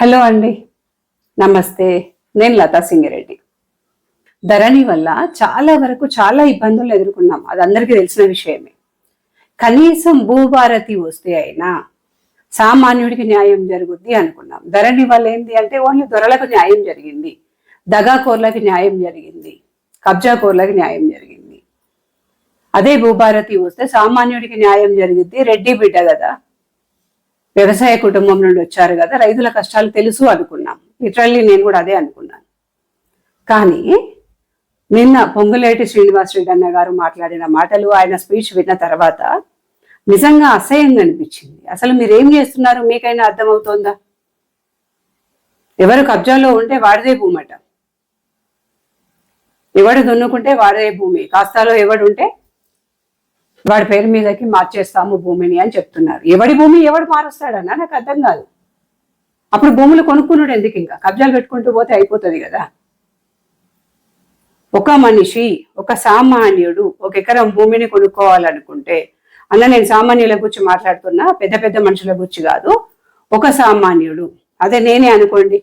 Hello అండి. నమస్తే. నేను లతా సింగిరెడ్డి. ధరణి వల్ల చాలా వరకు చాలా ఇబ్బందులు ఎదుర్కొన్నాం. అది అందరికీ తెలిసిన విషయమే. కనీసం భూభారతి వస్తే అయినా సామాన్యుడికి న్యాయం జరుగుద్ది అనుకున్నాం. ధరణి వల్ల ఏంటి అంటే ఓన్లీ దొరలకు న్యాయం జరిగింది. దగాకోర్లకి న్యాయం జరిగింది. కబ్జాకోర్లకి న్యాయం జరిగింది. అదే భూభారతి వస్తే సామాన్యుడికి న్యాయం జరిగింది రెడ్డి బిడ్డ కదా. వ్యవసాయ కుటుంబం నుండి వచ్చారు కదా రైతుల కష్టాలు తెలుసు అనుకున్నాం. లిటరల్లీ నేను కూడా అదే అనుకున్నాను. కానీ నిన్న పొంగులేటి శ్రీనివాసరెడ్డి అన్న గారు మాట్లాడిన మాటలు ఆయన స్పీచ్ విన్న తర్వాత నిజంగా అసహ్యంగా అనిపించింది. అసలు మీరేం చేస్తున్నారు? మీకైనా అర్థమవుతోందా? ఎవరు కబ్జాలో ఉంటే వాడిదే భూమట. ఎవడు దున్నుకుంటే వాడదే భూమి. కాస్తాలో ఎవడుంటే వాడి పేరు మీదకి మార్చేస్తాము భూమిని అని చెప్తున్నారు. ఎవడి భూమి ఎవడు మారుస్తాడన్నా నాకు అర్థం కాదు. అప్పుడు భూములు కొనుక్కున్నాడు ఎందుకు ఇంకా? కబ్జాలు పెట్టుకుంటూ పోతే అయిపోతుంది కదా. ఒక మనిషి ఒక సామాన్యుడు ఒక ఎకరం భూమిని కొనుక్కోవాలనుకుంటే అన్న నేను సామాన్యుల గురించి మాట్లాడుతున్నా పెద్ద పెద్ద మనుషుల గురించి కాదు ఒక సామాన్యుడు. అదే నేనే అనుకోండి.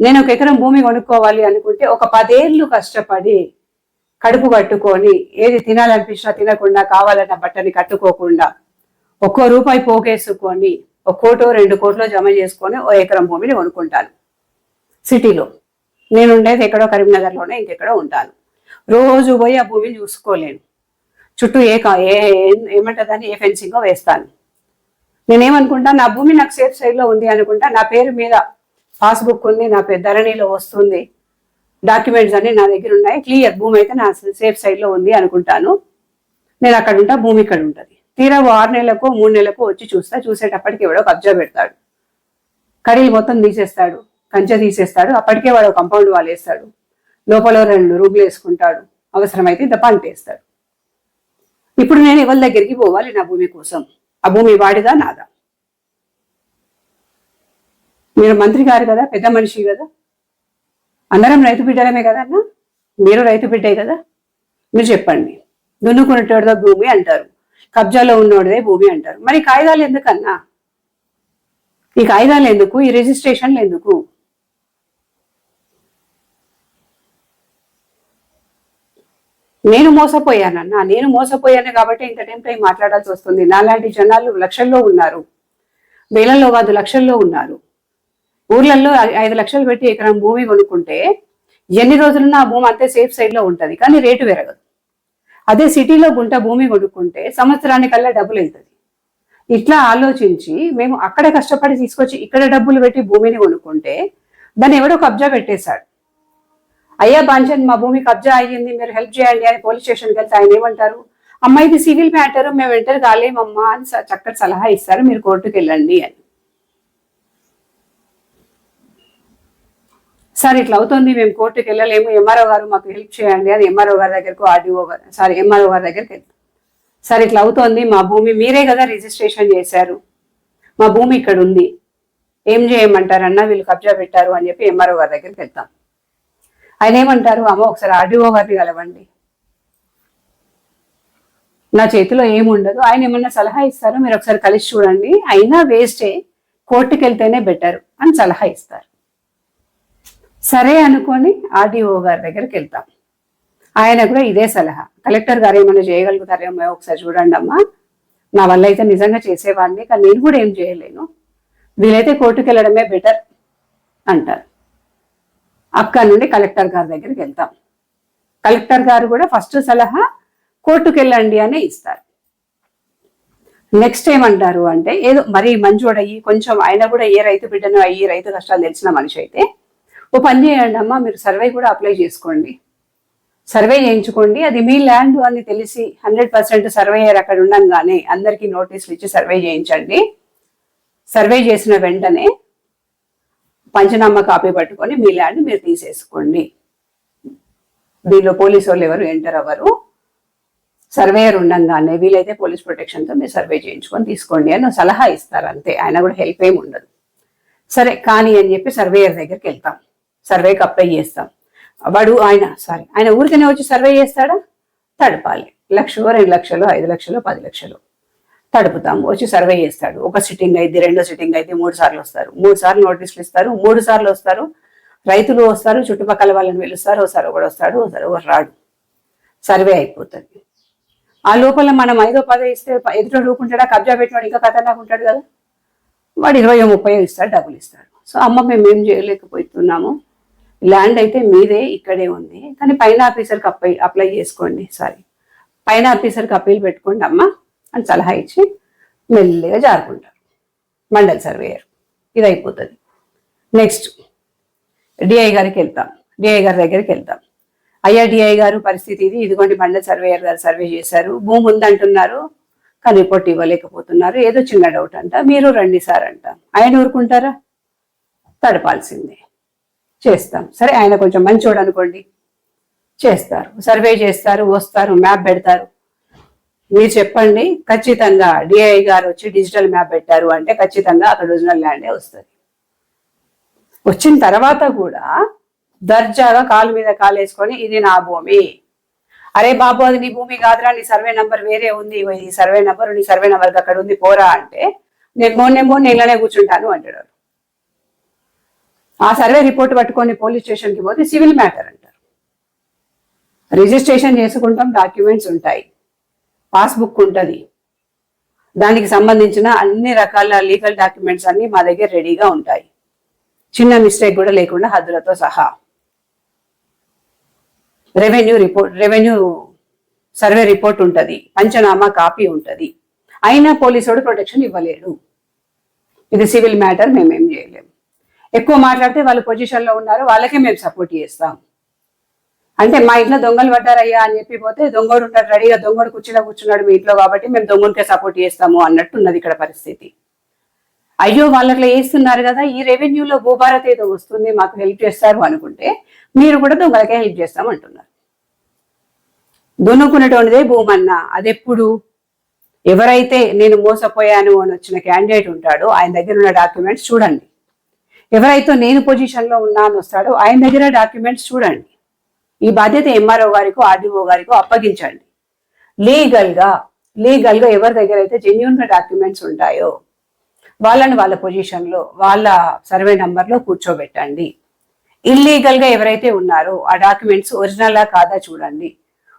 నేను ఒక ఎకరం భూమి కొనుక్కోవాలి అనుకుంటే ఒక పదేళ్ళు కష్టపడి కడుపు కట్టుకొని ఏది తినాలనిపించినా తినకుండా కావాలన్న బట్టని కట్టుకోకుండా ఒక్కో రూపాయి పోగేసుకొని ఒక కోటో రెండు కోట్లో జమ చేసుకొని ఓ ఎకరం భూమిని కొనుక్కుంటాను. సిటీలో నేను ఉండేది ఎక్కడో కరీంనగర్లోనే ఇంకెక్కడో ఉంటాను. రోజు పోయి ఆ భూమిని చూసుకోలేను. చుట్టూ ఏ కా- ఏ ఏ- ఏమంటదని ఏ ఫెన్సింగో వేస్తాను. నేనేమనుకుంటా నా భూమి నాకు సేఫ్ సైడ్లో ఉంది అనుకుంటా నా పేరు మీద పాస్బుక్ ఉంది నా పేరు ధరణిలో వస్తుంది డాక్యుమెంట్స్ అన్ని నా దగ్గర ఉన్నాయి. క్లియర్ భూమి అయితే నా సేఫ్ సైడ్లో ఉంది అనుకుంటాను. నేను అక్కడ ఉంటా భూమి ఇక్కడ ఉంటుంది. తీరా ఆరు నెలలకు మూడు నెలలకు వచ్చి చూస్తా. చూసేటప్పటికి ఎవడో కబ్జా పెడతాడు. కర్రీ మొత్తం తీసేస్తాడు. కంచె తీసేస్తాడు. అప్పటికే వాడు కంపౌండ్ వాళ్ళు వేస్తాడు. లోపల రెండు రూపులు వేసుకుంటాడు. అవసరమైతే ఇంత వేస్తాడు. ఇప్పుడు నేను ఎవరి దగ్గరికి పోవాలి నా భూమి కోసం? ఆ భూమి వాడిదా నాదా? మీరు మంత్రి గారు కదా పెద్ద మనిషి కదా? అందరం రైతు బిడ్డలమే కదన్నా? మీరు రైతు బిడ్డే కదా? మీరు చెప్పండి. దున్నుకునేటోడిదో భూమి అంటారు. కబ్జాలో ఉన్నోడిదే భూమి అంటారు. మరి కాయిదాలు కాగితాలు ఎందుకన్నా? ఈ కాగితాలు ఎందుకు? ఈ రిజిస్ట్రేషన్లు ఎందుకు? నేను మోసపోయానన్నా. నేను మోసపోయాను కాబట్టి ఇంత టైం టైం మాట్లాడాల్సి వస్తుంది. నాలాంటి జనాలు లక్షల్లో ఉన్నారు. వేలల్లో కాదు లక్షల్లో ఉన్నారు. ఊర్లలో ఐదు లక్షలు పెట్టి ఎకరం భూమి కొనుక్కుంటే ఎన్ని రోజులున్నా ఆ భూమి అంతే సేఫ్ సైడ్లో ఉంటది కానీ రేటు పెరగదు. అదే సిటీలో గుంట భూమి కొనుక్కుంటే సంవత్సరానికల్లా డబ్బులు అవుతుంది ఇట్లా ఆలోచించి మేము అక్కడ కష్టపడి తీసుకొచ్చి ఇక్కడ డబ్బులు పెట్టి భూమిని కొనుక్కుంటే దాన్ని ఎవడో కబ్జా పెట్టేశాడు. అయ్యా బాంచన్ మా భూమి కబ్జా అయ్యింది మీరు హెల్ప్ చేయండి అని పోలీస్ స్టేషన్కి వెళ్తే ఆయన ఏమంటారు? అమ్మాయిది ఇది సివిల్ మ్యాటర్ మేము ఎంటర్ కాలేమమ్మా అని చక్కటి సలహా ఇస్తారు మీరు కోర్టుకు వెళ్ళండి అని. సార్ ఇట్లా అవుతుంది మేము కోర్టుకి వెళ్ళలేము. ఎంఆర్ఓ గారు మాకు హెల్ప్ చేయండి అని ఎంఆర్ఓ గారి దగ్గరకు ఆర్డీఓ గారు సారీ ఎంఆర్ఓ గారి దగ్గరికి వెళ్తాం సార్ ఇట్లా అవుతోంది మా భూమి మీరే కదా రిజిస్ట్రేషన్ చేశారు. మా భూమి ఇక్కడ ఉంది. ఏం చేయమంటారన్నా వీళ్ళు కబ్జా పెట్టారు అని చెప్పి ఎంఆర్ఓ గారి దగ్గరికి వెళ్తాం. ఆయన ఏమంటారు అమ్మ ఒకసారి ఆర్డీఓ గారిని కలవండి. నా చేతిలో ఏముండదు ఆయన ఏమన్నా సలహా ఇస్తారు? మీరు ఒకసారి కలిసి చూడండి. అయినా వేస్టే కోర్టుకి వెళ్తేనే బెటర్ అని సలహా ఇస్తారు. సరే అనుకొని ఆర్డీఓ గారి దగ్గరికి వెళ్తాం. ఆయన కూడా ఇదే సలహా. కలెక్టర్ గారు ఏమైనా చేయగలుగుతారేమో ఒకసారి చూడండి అమ్మా. నా వల్ల అయితే నిజంగా చేసేవాడిని కానీ నేను కూడా ఏం చేయలేను. వీలైతే కోర్టుకు వెళ్ళడమే బెటర్ అంటారు. అక్కడ నుండి కలెక్టర్ గారి దగ్గరికి వెళ్తాం. కలెక్టర్ గారు కూడా ఫస్ట్ సలహా కోర్టుకు వెళ్ళండి అని ఇస్తారు. నెక్స్ట్ ఏమంటారు అంటే ఏదో మరీ మంచోడయ్యి కొంచెం ఆయన కూడా ఏ రైతు బిడ్డను అయ్యి రైతు కష్టాలు తెలిసిన మనిషి అయితే ఓ పని చేయండి అమ్మా మీరు సర్వే కూడా అప్లై చేసుకోండి. సర్వే చేయించుకోండి. అది మీ ల్యాండ్ అని తెలిసి హండ్రెడ్ పర్సెంట్ సర్వేయర్ అక్కడ ఉండంగానే అందరికీ నోటీసులు ఇచ్చి సర్వే చేయించండి. సర్వే చేసిన వెంటనే పంచనామా కాపీ పట్టుకొని మీ ల్యాండ్ మీరు తీసేసుకోండి. దీనిలో పోలీసు వాళ్ళు ఎవరు ఎంటర్ అవ్వరు. సర్వేయర్ ఉండంగానే వీలైతే పోలీస్ ప్రొటెక్షన్తో మీరు సర్వే చేయించుకొని తీసుకోండి అని సలహా ఇస్తారు అంతే. ఆయన కూడా హెల్ప్ ఏమి ఉండదు. సరే కానీ అని చెప్పి సర్వేయర్ దగ్గరికి వెళ్తాం. సర్వేకి అప్లై చేస్తాం. వాడు ఆయన సారీ ఆయన ఊరికనే వచ్చి సర్వే చేస్తాడా? తడపాలి. లక్ష రెండు లక్షలు ఐదు లక్షలు పది లక్షలు. తడుపుతాం. వచ్చి సర్వే చేస్తాడు. ఒక సిట్టింగ్ అయితే రెండో సిట్టింగ్ అయితే మూడు సార్లు వస్తారు. మూడు సార్లు నోటీసులు ఇస్తారు మూడు సార్లు వస్తారు. రైతులు వస్తారు చుట్టుపక్కల వాళ్ళని పిలుస్తారు ఒకసారి ఒకడు వస్తాడు ఒకసారి ఒకరు రాడు. సర్వే అయిపోతుంది. ఆ లోపల మనం ఐదో పదో ఇస్తే ఎదుటోడు ఊకుంటాడా కబ్జా పెట్టినాడు ఇంకా ఖతర్నాక్ ఉంటాడు కదా. వాడు ఇరవై ముప్పై ఇస్తాడు డబ్బులు ఇస్తాడు. సో అమ్మ మేము ఏం చేయలేకపోతున్నాము? ల్యాండ్ అయితే మీదే ఇక్కడే ఉంది. కానీ పైన ఆఫీసర్కి అప్లై అప్లై చేసుకోండి సారీ. పైన ఆఫీసర్కి అప్పీల్ పెట్టుకోండి అమ్మ అని సలహా ఇచ్చి మెల్లిగా జారుకుంటారు. మండల్ సర్వేయర్. ఇది అయిపోతుంది. నెక్స్ట్ డిఐ గారికి వెళ్తాం. డిఐ గారి దగ్గరికి వెళ్తాం. అయ్యా డిఐ గారు పరిస్థితి ఇది. ఇదిగోండి మండల్ సర్వేయర్ గారు సర్వే చేశారు. భూమి ఉందంటున్నారు. కానీ రిపోర్ట్ ఇవ్వలేకపోతున్నారు. ఏదో చిన్న డౌట్ అంట. మీరు రండి సార్ అంట. ఆయన ఊరుకుంటారా? తడపాల్సిందే. చేస్తాం. సరే ఆయన కొంచెం మంచోడు అనుకోండి. చేస్తారు. సర్వే చేస్తారు వస్తారు మ్యాప్ పెడతారు. మీరు చెప్పండి ఖచ్చితంగా డిఐ గారు వచ్చి డిజిటల్ మ్యాప్ పెట్టారు అంటే ఖచ్చితంగా అక్కడ ఒరిజినల్ ల్యాండే వస్తుంది. వచ్చిన తర్వాత కూడా దర్జాగా కాలు మీద కాలు వేసుకొని ఇది నా భూమి. అరే బాబు అది నీ భూమి కాదురా నీ సర్వే నంబర్ వేరే ఉంది. ఈ సర్వే నంబర్ నీ సర్వే నంబర్ అక్కడ ఉంది పోరా అంటే నేను మోనే మోన్ ఇలానే కూర్చుంటాను అంటాడు. ఆ సర్వే రిపోర్ట్ పట్టుకొని పోలీస్ స్టేషన్కి పోతే సివిల్ మ్యాటర్ అంటారు. రిజిస్ట్రేషన్ చేసుకుంటాం డాక్యుమెంట్స్ ఉంటాయి. పాస్బుక్ ఉంటుంది. దానికి సంబంధించిన అన్ని రకాల లీగల్ డాక్యుమెంట్స్ అన్ని మా దగ్గర రెడీగా ఉంటాయి. చిన్న మిస్టేక్ కూడా లేకుండా హద్దులతో సహా. Revenue report revenue survey report ఉంటుంది. పంచనామా కాపీ ఉంటుంది. అయినా పోలీసుడు ప్రొటెక్షన్ ఇవ్వలేడు. ఇది సివిల్ మ్యాటర్ మేమేం చేయలేము. ఎక్కువ మాట్లాడితే వాళ్ళు పొజిషన్లో ఉన్నారు వాళ్ళకే మేము సపోర్ట్ చేస్తాం. అంటే మా ఇంట్లో దొంగలు పడ్డారయ్యా అని చెప్పి పోతే దొంగడు ఉంటాడు రెడీగా దొంగడు కుర్చీలో కూర్చున్నాడు మీ ఇంట్లో కాబట్టి మేము దొంగనికే సపోర్ట్ చేస్తాము అన్నట్టు ఉన్నది ఇక్కడ పరిస్థితి. అయ్యో వాళ్ళకి వేస్తున్నారు కదా ఈ రెవెన్యూలో భూభారత్ ఏదో వస్తుంది మాకు హెల్ప్ చేస్తారు అనుకుంటే మీరు కూడా దొంగలకే హెల్ప్ చేస్తాం అంటున్నారు. దున్నుకున్నటువంటిదే భూమన్న అదెప్పుడు? ఎవరైతే నేను మోసపోయాను అని వచ్చిన క్యాండిడేట్ ఉంటాడో ఆయన దగ్గర ఉన్న డాక్యుమెంట్స్ చూడండి. ఎవరైతే నేను పొజిషన్లో ఉన్నాను వస్తాడో ఆయన దగ్గర డాక్యుమెంట్స్ చూడండి. ఈ బాధ్యత ఎంఆర్ఓ గారికో ఆర్డీఓ గారికో అప్పగించండి. లీగల్గా లీగల్గా ఎవరి దగ్గర అయితే జెన్యున్గా డాక్యుమెంట్స్ ఉంటాయో వాళ్ళని వాళ్ళ పొజిషన్లో వాళ్ళ సర్వే నంబర్లో కూర్చోబెట్టండి. ఇల్లీగల్గా ఎవరైతే ఉన్నారో ఆ డాక్యుమెంట్స్ ఒరిజినలా కాదా చూడండి.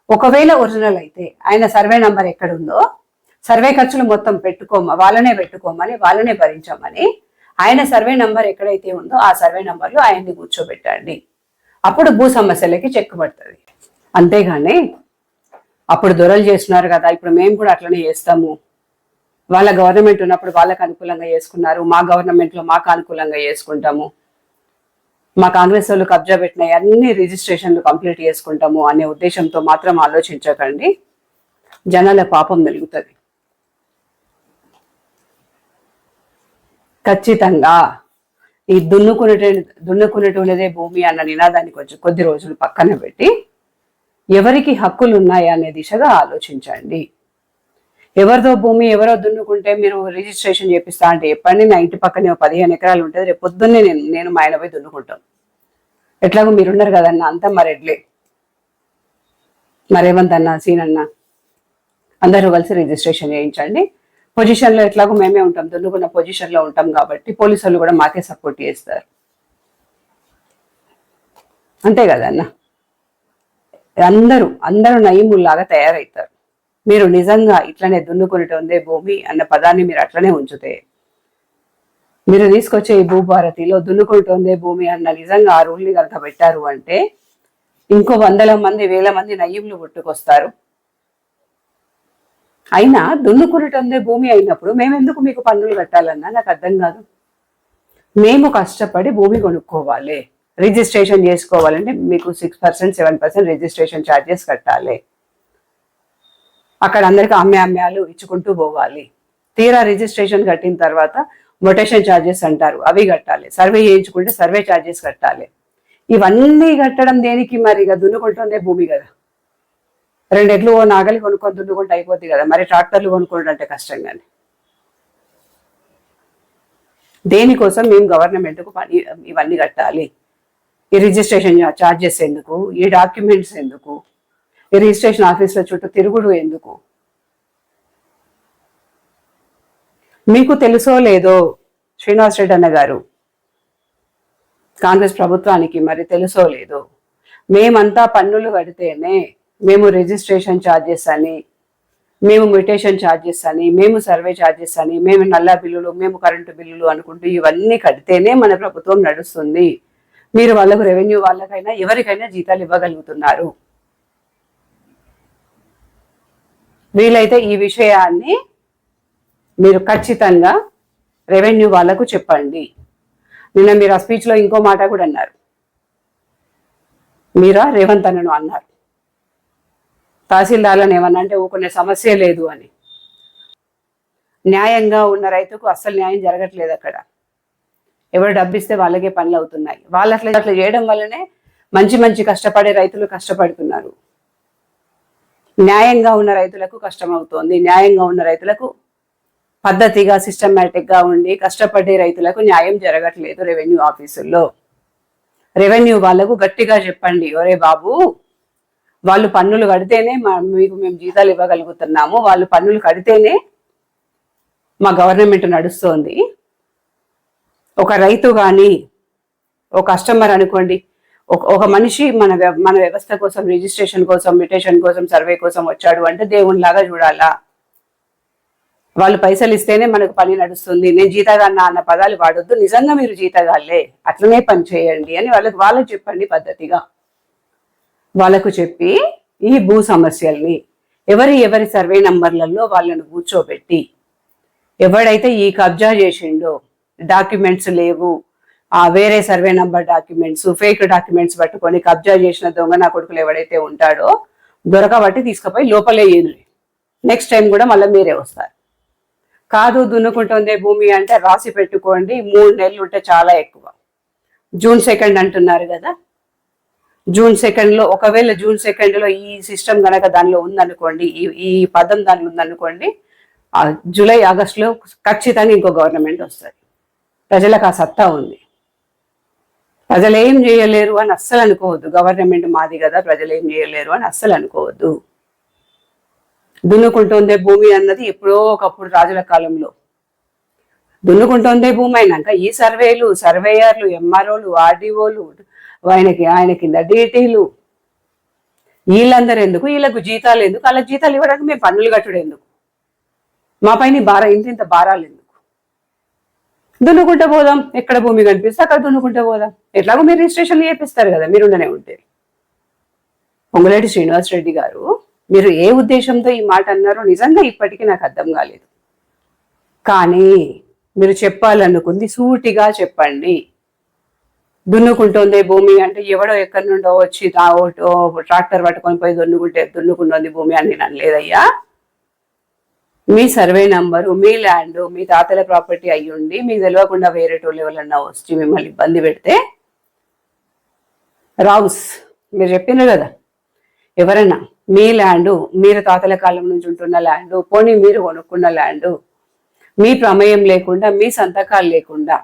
ఒకవేళ ఒరిజినల్ అయితే ఆయన సర్వే నంబర్ ఎక్కడుందో సర్వే ఖర్చులు మొత్తం పెట్టుకోమ వాళ్ళనే పెట్టుకోమని వాళ్ళనే భరించమని ఆయన సర్వే నంబర్ ఎక్కడైతే ఉందో ఆ సర్వే నంబర్లో ఆయన్ని కూర్చోబెట్టండి. అప్పుడు భూ సమస్యలకి చెక్కు పడుతుంది. అంతేగాని అప్పుడు దొరలు చేస్తున్నారు కదా ఇప్పుడు మేము కూడా అట్లనే చేస్తాము. వాళ్ళ గవర్నమెంట్ ఉన్నప్పుడు వాళ్ళకి అనుకూలంగా చేసుకున్నారు మా గవర్నమెంట్లో మాకు అనుకూలంగా చేసుకుంటాము. మా కాంగ్రెస్ వాళ్ళు కబ్జా పెట్టిన అన్ని రిజిస్ట్రేషన్లు కంప్లీట్ చేసుకుంటాము అనే ఉద్దేశంతో మాత్రం ఆలోచించకండి. జనాల పాపం మెలుగుతుంది ఖచ్చితంగా ఈ దున్నుకునే దున్నుకునేటువంటిదే భూమి అన్న నినాదాన్ని కొంచెం కొద్ది రోజులు పక్కన పెట్టి ఎవరికి హక్కులు ఉన్నాయా అనే దిశగా ఆలోచించండి. ఎవరిదో భూమి ఎవరో దున్నుకుంటే మీరు రిజిస్ట్రేషన్ చేపిస్తా అంటే ఎప్పటి నా ఇంటి పక్కనే పదిహేను ఎకరాలు ఉంటుంది. రేపు పొద్దున్నే నేను నేను మా ఆయన పోయి దున్నుకుంటాం. ఎట్లాగో మీరున్నారు కదన్న అంతా మరెడ్లే మరేమంతన్నా సీనన్నా అందరూ కలిసి రిజిస్ట్రేషన్ చేయించండి. పొజిషన్లో ఎట్లాగో మేమే ఉంటాం దున్నుకున్న పొజిషన్లో ఉంటాం కాబట్టి పోలీసు వాళ్ళు కూడా మాకే సపోర్ట్ చేస్తారు. అంతే కదన్న అందరూ అందరూ నయముల్లాగా తయారవుతారు మీరు నిజంగా ఇట్లనే దున్నుకునేటోందే భూమి అన్న పదాన్ని మీరు అట్లనే ఉంచుతే మీరు తీసుకొచ్చే ఈ భూభారతిలో దున్నుకుంటోందే భూమి అన్న నిజంగా ఆ రూల్ని కనుక పెట్టారు అంటే ఇంకో వందల మంది వేల మంది నయ్యంలు పుట్టుకొస్తారు. అయినా దున్నుకున్నటందే భూమి అయినప్పుడు మేము ఎందుకు మీకు పన్నులు కట్టాలన్నా? నాకు అర్థం కాదు. మేము కష్టపడి భూమి కొనుక్కోవాలి. రిజిస్ట్రేషన్ చేసుకోవాలంటే మీకు six percent seven percent registration charges కట్టాలి. అక్కడ అందరికి అమ్మే అమ్మాలు ఇచ్చుకుంటూ పోవాలి. తీరా రిజిస్ట్రేషన్ కట్టిన తర్వాత మొటేషన్ ఛార్జెస్ అంటారు. అవి కట్టాలి. సర్వే చేయించుకుంటే సర్వే ఛార్జెస్ కట్టాలి. ఇవన్నీ కట్టడం దేనికి మరి? ఇక దున్నుకుంటుందే భూమి కదా. రెండు ఎడ్లు ఓ నాగలి కొనుక్కొని దున్నుకుంటే అయిపోద్ది కదా. మరి ట్రాక్టర్లు కొనుక్కోవడం అంటే కష్టం కానీ. దేనికోసం మేము గవర్నమెంట్కు పని ఇవన్నీ కట్టాలి. ఈ రిజిస్ట్రేషన్ ఛార్జెస్ ఎందుకు? ఈ డాక్యుమెంట్స్ ఎందుకు? ఈ రిజిస్ట్రేషన్ ఆఫీస్లో చుట్టూ తిరుగుడు ఎందుకు? మీకు తెలుసో లేదో శ్రీనివాస్ రెడ్డి అన్న గారు? కాంగ్రెస్ ప్రభుత్వానికి మరి తెలుసో లేదో? మేమంతా పన్నులు కడితేనే మేము రిజిస్ట్రేషన్ ఛార్జెస్ అని మేము మ్యూటేషన్ ఛార్జెస్ అని మేము సర్వే ఛార్జెస్ అని మేము నల్ల బిల్లులు మేము కరెంటు బిల్లులు అనుకుంటూ ఇవన్నీ కడితేనే మన ప్రభుత్వం నడుస్తుంది. మీరు వాళ్ళకు రెవెన్యూ వాళ్ళకైనా ఎవరికైనా జీతాలు ఇవ్వగలుగుతున్నారు. వీలైతే ఈ విషయాన్ని మీరు ఖచ్చితంగా రెవెన్యూ వాళ్ళకు చెప్పండి. నిన్న మీరు ఆ స్పీచ్లో ఇంకో మాట కూడా అన్నారు. మీరా రేవంత్ అన్నను అన్నారు. తహసీల్దార్లను ఏమన్నా అంటే ఊకునే సమస్య లేదు అని. న్యాయంగా ఉన్న రైతుకు అస్సలు న్యాయం జరగట్లేదు అక్కడ. ఎవరు డబ్బిస్తే వాళ్ళకే పనులు అవుతున్నాయి. వాళ్ళు అట్లా అట్లా చేయడం వల్లనే మంచి మంచి కష్టపడే రైతులు కష్టపడుతున్నారు. న్యాయంగా ఉన్న రైతులకు కష్టం అవుతోంది. న్యాయంగా ఉన్న రైతులకు పద్ధతిగా సిస్టమేటిక్గా ఉండి కష్టపడే రైతులకు న్యాయం జరగట్లేదు రెవెన్యూ ఆఫీసుల్లో. రెవెన్యూ వాళ్ళకు గట్టిగా చెప్పండి. ఒరే బాబు వాళ్ళు పన్నులు కడితేనే మీకు మేము జీతాలు ఇవ్వగలుగుతున్నాము. వాళ్ళు పన్నులు కడితేనే మా గవర్నమెంట్ నడుస్తోంది. ఒక రైతు కానీ ఒక కస్టమర్ అనుకోండి ఒక ఒక మనిషి మన వ్య- మన వ్యవస్థ కోసం రిజిస్ట్రేషన్ కోసం మ్యూటేషన్ కోసం సర్వే కోసం వచ్చాడు అంటే దేవునిలాగా చూడాలా? వాళ్ళు పైసలు ఇస్తేనే మనకు పని నడుస్తుంది. నేను జీతగాన్న అన్న పదాలు వాడొద్దు. నిజంగా మీరు జీతగాళ్ళే అట్లనే పని చేయండి అని వాళ్ళకి వాళ్ళకి చెప్పండి పద్ధతిగా. వాళ్ళకు చెప్పి ఈ భూ సమస్యల్ని ఎవరి ఎవరి సర్వే నంబర్లలో వాళ్ళను కూర్చోబెట్టి ఎవడైతే ఈ కబ్జా చేసిండో డాక్యుమెంట్స్ లేవు ఆ వేరే survey number documents fake documents పట్టుకొని కబ్జా చేసిన దొంగ నా కొడుకులు ఎవడైతే ఉంటాడో దొరకబట్టి తీసుకుపోయి లోపలే నెక్స్ట్ టైం కూడా మళ్ళీ మీరే వస్తారు. కాదు దున్నుకుంటుంది భూమి అంటే రాసి పెట్టుకోండి మూడు నెలలు ఉంటే చాలా ఎక్కువ. జూన్ సెకండ్ అంటున్నారు కదా? జూన్ సెకండ్లో ఒకవేళ జూన్ సెకండ్లో ఈ సిస్టమ్ గనక దానిలో ఉందనుకోండి ఈ ఈ పదం దానిలో ఉందనుకోండి జూలై ఆగస్ట్లో ఖచ్చితంగా ఇంకో గవర్నమెంట్ వస్తుంది. ప్రజలకు ఆ సత్తా ఉంది. ప్రజలు ఏం చేయలేరు అని అస్సలు అనుకోవద్దు. గవర్నమెంట్ మాది కదా ప్రజలు ఏం చేయలేరు అని అస్సలు అనుకోవద్దు. దున్నుకుంటుందే భూమి అన్నది ఎప్పుడో ఒకప్పుడు రాజుల కాలంలో. దున్నుకుంటుందే భూమి అయినాక ఈ సర్వేలు సర్వేయర్లు ఎంఆర్ఓలు ఆర్డీఓలు ఆయనకి ఆయన కింద డీటీలు. వీళ్ళందరూ ఎందుకు వీళ్ళకు జీతాలు ఎందుకు? వాళ్ళ జీతాలు ఇవ్వడానికి మేము పన్నులు కట్టుడు ఎందుకు మా పైన భార ఇంత ఇంత భారాలు ఎందుకు? దున్నుకుంటూ పోదాం. ఎక్కడ భూమి కనిపిస్తే అక్కడ దున్నుకుంటూ పోదాం. ఎట్లాగో మీరు రిజిస్ట్రేషన్ చేపిస్తారు కదా మీరు ఉండనే ఉంటే. పొంగులేటి శ్రీనివాస్ రెడ్డి గారు మీరు ఏ ఉద్దేశంతో ఈ మాట అన్నారో నిజంగా ఇప్పటికీ నాకు అర్థం కాలేదు. కానీ మీరు చెప్పాలనుకుంది సూటిగా చెప్పండి. దున్నుకుంటోంది భూమి అంటే ఎవడో ఎక్కడి నుండో వచ్చి తా- ట్రాక్టర్ పట్టుకొని పోయి దున్నుకుంటే దున్నుకుంటుంది భూమి అని నేను లేదయ్యా. మీ సర్వే నంబరు మీ ల్యాండ్ మీ తాతల ప్రాపర్టీ అయ్యి ఉండి మీకు తెలియకుండా వేరే టోళ్ళు ఎవరన్నా వచ్చి మిమ్మల్ని ఇబ్బంది పెడితే రావుస్ మీరు చెప్పినారు కదా. ఎవరైనా మీ ల్యాండ్ మీరు తాతల కాలం నుంచి ఉంటున్న ల్యాండ్ పోనీ మీరు కొనుక్కున్న ల్యాండ్ మీ ప్రమేయం లేకుండా మీ సంతకాలు లేకుండా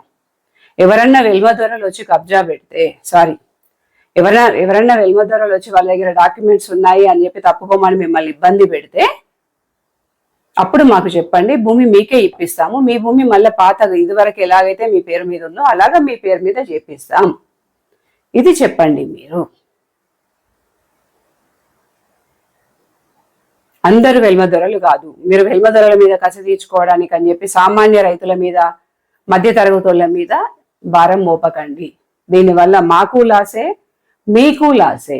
ఎవరన్నా వెల్మదొరలు వచ్చి కబ్జా పెడితే సారీ ఎవరైనా ఎవరన్నా వెల్మదొరలు వచ్చి వాళ్ళ దగ్గర డాక్యుమెంట్స్ ఉన్నాయి అని చెప్పి తప్పుకోమని మిమ్మల్ని ఇబ్బంది పెడితే అప్పుడు మాకు చెప్పండి భూమి మీకే ఇప్పిస్తాము మీ భూమి మళ్ళీ పాత ఇదివరకు ఎలాగైతే మీ పేరు మీద ఉందో అలాగా మీ పేరు మీద చేపిస్తాం. ఇది చెప్పండి మీరు. అందరూ వెల్మదొరలు కాదు. మీరు వెల్మదొరల మీద కసి తీర్చుకోవడానికి అని చెప్పి సామాన్య రైతుల మీద మధ్య తరగతుల మీద భారం మోపకండి. దీనివల్ల మాకు లాసే మీకు లాసే.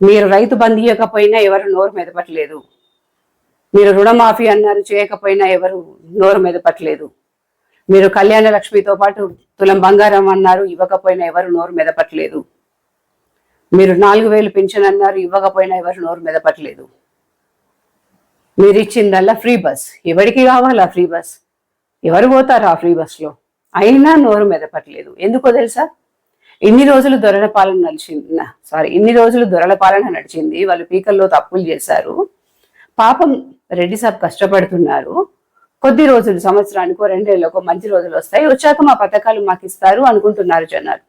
మీరు రైతు బంద్ ఇవ్వకపోయినా ఎవరు నోరు మెదపట్లేదు మీరు రుణమాఫీ అన్నారు చేయకపోయినా ఎవరు నోరు మెదపట్లేదు మీరు కళ్యాణ లక్ష్మితో పాటు తులం బంగారం అన్నారు ఇవ్వకపోయినా ఎవరు నోరు మెదపట్లేదు మీరు నాలుగు వేలు పింఛన్ అన్నారు ఇవ్వకపోయినా ఎవరు నోరు మెదపట్లేదు మీరు ఇచ్చిందల్లా ఫ్రీ బస్. ఎవరికి కావాలా ఫ్రీ బస్? ఎవరు పోతారు ఆ ఫ్రీ బస్లో అయినా నోరు మెదపట్లేదు. ఎందుకో తెలుసా? ఇన్ని రోజులు దొరల పాలన నడిచింది సారీ ఇన్ని రోజులు దొరల పాలన నడిచింది వాళ్ళు పీకల్లో తప్పులు చేశారు పాపం రెడ్డి సాబ్ కష్టపడుతున్నారు కొద్ది రోజులు సంవత్సరానికో రెండేళ్ళకో మంచి రోజులు వస్తాయి వచ్చాక మా పథకాలు మాకు ఇస్తారు అనుకుంటున్నారు జనాలు.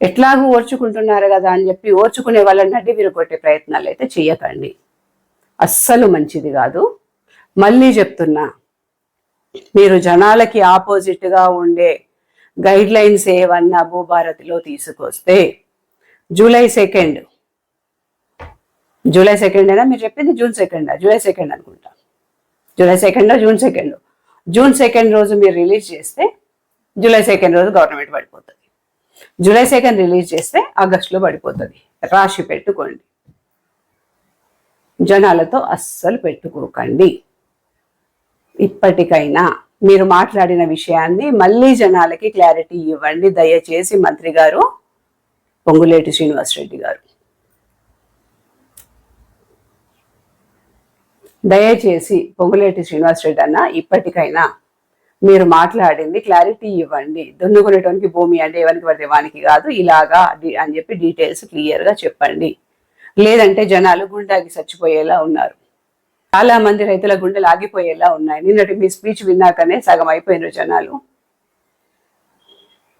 ఎట్లాగూ ఓర్చుకుంటున్నారు కదా అని చెప్పి ఓర్చుకునే వాళ్ళని నడ్డి విరగొట్టే ప్రయత్నాలు అయితే చెయ్యకండి. అస్సలు మంచిది కాదు. మళ్ళీ చెప్తున్నా మీరు జనాలకి ఆపోజిట్గా ఉండే గైడ్ లైన్స్ ఏవన్నా భూభారతిలో తీసుకొస్తే జూలై సెకండ్ జూలై సెకండ్ అయినా మీరు చెప్పింది జూన్ సెకండ్ జూలై సెకండ్ అనుకుంటా. July second June second June second రోజు మీరు రిలీజ్ చేస్తే జూలై సెకండ్ రోజు గవర్నమెంట్ పడిపోతుంది. జూలై సెకండ్ రిలీజ్ చేస్తే ఆగస్టులో పడిపోతుంది. రాశి పెట్టుకోండి. జనాలతో అస్సలు పెట్టుకోకండి. ఇప్పటికైనా మీరు మాట్లాడిన విషయాన్ని మళ్ళీ జనాలకి క్లారిటీ ఇవ్వండి. దయచేసి మంత్రి గారు పొంగులేటి శ్రీనివాసరెడ్డి గారు. దయచేసి పొంగులేటి శ్రీనివాసరెడ్డి అన్న ఇప్పటికైనా మీరు మాట్లాడింది క్లారిటీ ఇవ్వండి. దున్నుకునేటానికి భూమి అంటే ఎవరికి పడితే వానికి కాదు ఇలాగా అని చెప్పి డీటెయిల్స్ క్లియర్గా చెప్పండి. లేదంటే జనాలు గుండాకి చచ్చిపోయేలా ఉన్నారు. చాలా మంది రైతుల గుండెలు ఆగిపోయేలా ఉన్నాయి. నిన్నటి మీ స్పీచ్ విన్నాకనే సగం అయిపోయినారు జనాలు.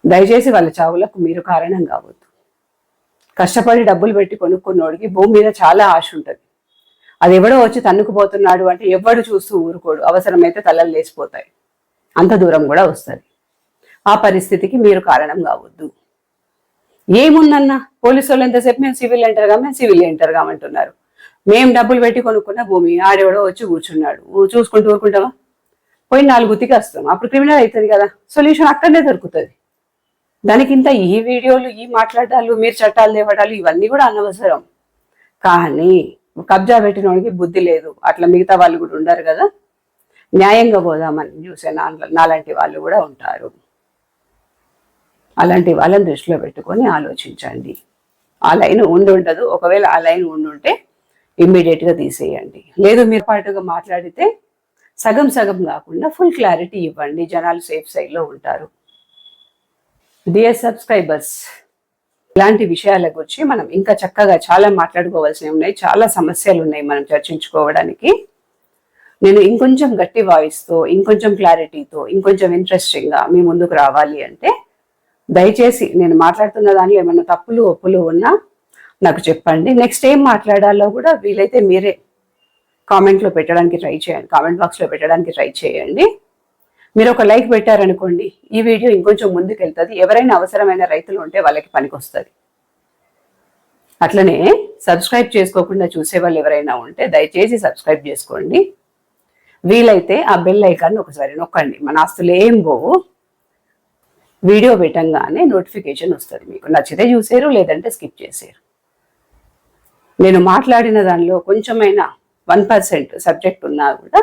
దయచేసి వాళ్ళ చావులకు మీరు కారణం కావద్దు. కష్టపడి డబ్బులు పెట్టి కొనుక్కున్నోడికి భూమి మీద చాలా ఆశ ఉంటుంది. అది ఎవడో వచ్చి తన్నుకుపోతున్నాడు అంటే ఎవడు చూస్తూ ఊరుకోడు. అవసరమైతే తలలు లేచిపోతాయి. అంత దూరం కూడా వస్తుంది. ఆ పరిస్థితికి మీరు కారణం కావద్దు. ఏముందన్నా? పోలీసు వాళ్ళు ఎంతసేపు మేము సివిల్ ఎంటర్గా మేము సివిల్ ఎంటర్గా అంటున్నారు. మేము డబ్బులు పెట్టి కొనుక్కున్న భూమి ఆడెవడో వచ్చి కూర్చున్నాడు. చూసుకుంటూ ఊరుకుంటావా? పోయి నాలుగు ఉతికి వస్తాం. అప్పుడు క్రిమినల్ అవుతుంది కదా. సొల్యూషన్ అక్కడనే దొరుకుతుంది. దానికింత ఈ వీడియోలు ఈ మాట్లాడాలు మీరు చట్టాలు తేవడాలు ఇవన్నీ కూడా అనవసరం. కానీ కబ్జా పెట్టినోడికి బుద్ధి లేదు. అట్లా మిగతా వాళ్ళు కూడా ఉండరు కదా. న్యాయంగా పోదామని చూసే నాలాంటి వాళ్ళు కూడా ఉంటారు. అలాంటి వాళ్ళని దృష్టిలో పెట్టుకొని ఆలోచించండి. ఆ లైన్ ఉండి ఉండదు ఒకవేళ ఆ లైన్ ఉండుంటే ఇమ్మీడియట్గా తీసేయండి. లేదు మీరు పాటుగా మాట్లాడితే సగం సగం కాకుండా ఫుల్ క్లారిటీ ఇవ్వండి. జనాలు సేఫ్ సైడ్లో ఉంటారు. డియర్ సబ్స్క్రైబర్స్ ఇలాంటి విషయాల గురించి మనం ఇంకా చక్కగా చాలా మాట్లాడుకోవాల్సినవి ఉన్నాయి. చాలా సమస్యలు ఉన్నాయి మనం చర్చించుకోవడానికి. నేను ఇంకొంచెం గట్టి వాయిస్తో ఇంకొంచెం క్లారిటీతో ఇంకొంచెం ఇంట్రెస్టింగ్గా మీ ముందుకు రావాలి అంటే దయచేసి నేను మాట్లాడుతున్న దానిలో ఏమైనా తప్పులు ఒప్పులు ఉన్నా నాకు చెప్పండి. నెక్స్ట్ ఏం మాట్లాడాలో కూడా వీలైతే మీరే కామెంట్లో పెట్టడానికి ట్రై చేయండి. కామెంట్ బాక్స్లో పెట్టడానికి ట్రై చేయండి. మీరు ఒక లైక్ పెట్టారనుకోండి ఈ వీడియో ఇంకొంచెం ముందుకు వెళ్తుంది ఎవరైనా అవసరమైన రైతులు ఉంటే వాళ్ళకి పనికొస్తుంది. అట్లనే సబ్స్క్రైబ్ చేసుకోకుండా చూసే వాళ్ళు ఎవరైనా ఉంటే దయచేసి సబ్స్క్రైబ్ చేసుకోండి. వీలైతే ఆ బెల్ ఐకాన్ ఒకసారి నొక్కండి. మన ఆస్తులు ఏం పోవు. వీడియో పెట్టంగానే నోటిఫికేషన్ వస్తుంది మీకు. నచ్చితే చూసారు లేదంటే స్కిప్ చేసారు. నేను మాట్లాడిన దానిలో కొంచెమైనా వన్ పర్సెంట్ సబ్జెక్ట్ ఉన్నా కూడా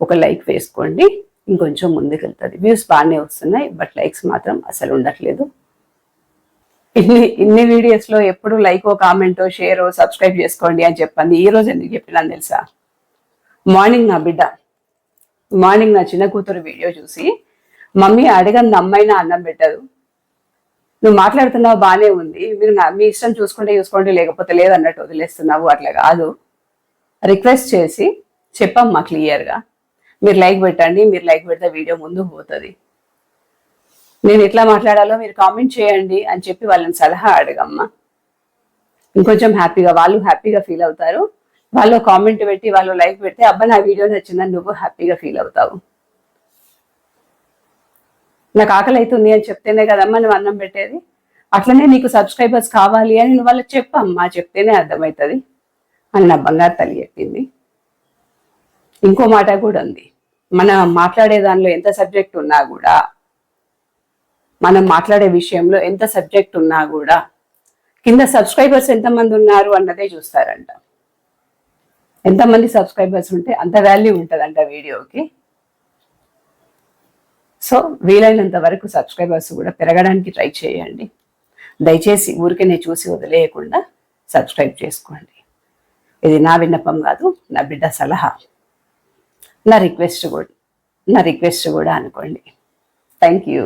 ఒక లైక్ వేసుకోండి. ఇంకొంచెం ముందుకెళ్తుంది. వ్యూస్ బాగానే వస్తున్నాయి బట్ లైక్స్ మాత్రం అసలు ఉండట్లేదు. ఇన్ని ఇన్ని వీడియోస్లో ఎప్పుడు లైకో కామెంటో షేరో సబ్స్క్రైబ్ చేసుకోండి అని చెప్పండి ఈ రోజు ఎందుకు చెప్పినాను తెలుసా? మార్నింగ్ నా బిడ్డ. మార్నింగ్ నా చిన్న కూతురు వీడియో చూసి మమ్మీ అడగని అమ్మాయినా అన్నం పెట్టదు. నువ్వు మాట్లాడుతున్నావు బాగానే ఉంది. మీరు మీ ఇష్టం చూసుకుంటే చూసుకోండి లేకపోతే లేదన్నట్టు వదిలేస్తున్నావు. అట్లా కాదు. రిక్వెస్ట్ చేసి చెప్పమ్మా క్లియర్గా. మీరు లైక్ పెట్టండి మీరు లైక్ పెడితే వీడియో ముందుకు పోతుంది. నేను ఎట్లా మాట్లాడాలో మీరు కామెంట్ చేయండి అని చెప్పి వాళ్ళని సలహా అడగమ్మా. ఇంకొంచెం హ్యాపీగా వాళ్ళు హ్యాపీగా ఫీల్ అవుతారు. వాళ్ళు కామెంట్ పెట్టి వాళ్ళు లైక్ పెడితే అబ్బా నా వీడియో నచ్చిందని నువ్వు హ్యాపీగా ఫీల్ అవుతావు. నాకు ఆకలి అవుతుంది అని చెప్తేనే కదమ్మా నువ్వు అన్నం పెట్టేది? అట్లనే నీకు సబ్స్క్రైబర్స్ కావాలి అని నువ్వు వాళ్ళకి చెప్పమ్మా చెప్తేనే అర్థమవుతుంది అని నా బంగారు తల్లి చెప్పింది. ఇంకో మాట కూడా ఉంది. మనం మాట్లాడే దానిలో ఎంత సబ్జెక్ట్ ఉన్నా కూడా మనం మాట్లాడే విషయంలో ఎంత సబ్జెక్ట్ ఉన్నా కూడా కింద సబ్స్క్రైబర్స్ ఎంతమంది ఉన్నారు అన్నదే చూస్తారంట. ఎంతమంది సబ్స్క్రైబర్స్ ఉంటే అంత వాల్యూ ఉంటుందంట వీడియోకి. సో వీలైనంత వరకు సబ్స్క్రైబర్స్ కూడా పెరగడానికి ట్రై చేయండి. దయచేసి ఊరికే చూసి వదిలేయకుండా సబ్స్క్రైబ్ చేసుకోండి. ఇది నా విన్నపం కాదు నా బిడ్డ సలహా. నా రిక్వెస్ట్ కూడా నా రిక్వెస్ట్ కూడా అనుకోండి. Thank you.